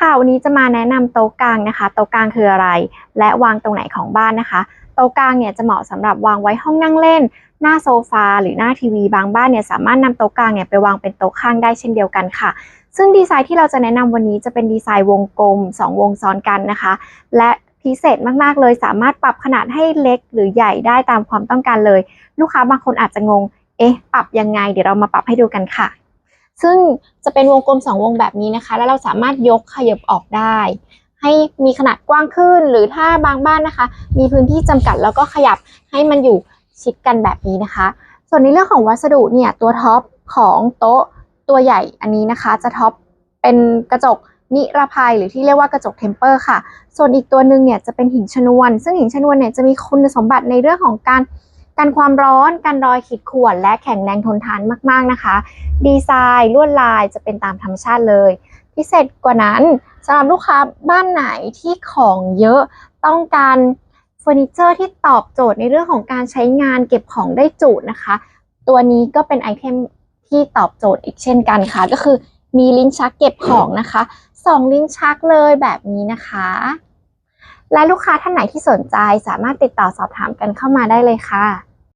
ค่ะวันนี้จะมาแนะนำโต๊ะกลางนะคะ โต๊ะกลางคืออะไร และวางตรงไหนของบ้านนะคะ โต๊ะกลางเนี่ยจะเหมาะสำหรับวางไว้ห้องนั่งเล่น หน้าโซฟาหรือหน้าทีวีบางบ้านเนี่ยสามารถนำโต๊ะกลางเนี่ยไปวางเป็นโต๊ะข้างได้เช่นเดียวกันค่ะ ซึ่งดีไซน์ที่เราจะแนะนำวันนี้จะเป็นดีไซน์วงกลม 2 วงซ้อนกันนะคะ และพิเศษมากๆเลยสามารถปรับขนาดให้เล็กหรือใหญ่ได้ตามความต้องการเลย ลูกค้าบางคนอาจจะงง เอ๊ะ ปรับยังไง เดี๋ยวเรามาปรับให้ดูกันค่ะ ซึ่งจะเป็นวงกลม 2 วงแบบนี้นะคะ แล้วเราสามารถยกขยับออกได้ ให้มีขนาดกว้างขึ้น หรือถ้าบางบ้านนะคะ มีพื้นที่จำกัดแล้วก็ขยับให้มันอยู่ชิดกันแบบนี้นะคะ ส่วนในเรื่องของวัสดุเนี่ยตัวท็อปของโต๊ะตัวใหญ่อันนี้นะคะ จะท็อปเป็นกระจกนิรภัยหรือที่เรียกว่ากระจกเทมเปอร์ค่ะ ส่วนอีกตัวหนึ่งเนี่ยจะเป็นหินชนวน ซึ่งหินชนวนเนี่ยจะมีคุณสมบัติในเรื่องของการ กันความร้อน กันรอยขีดข่วน และแข็งแรงทนทานมากๆนะคะ ดีไซน์ลวดลายจะเป็นตามธรรมชาติเลย พิเศษกว่านั้นสำหรับลูกค้าบ้านไหนที่ของเยอะต้องการเฟอร์นิเจอร์ที่ตอบโจทย์ในเรื่องของการใช้งานเก็บของได้จุนะคะ ตัวนี้ก็เป็นไอเทมที่ตอบโจทย์อีกเช่นกันค่ะ ก็คือมีลิ้นชักเก็บของนะคะสองลิ้นชักเลยแบบนี้นะคะ และลูกค้าท่านไหนที่สนใจสามารถติดต่อสอบถามกันเข้ามาได้เลยค่ะ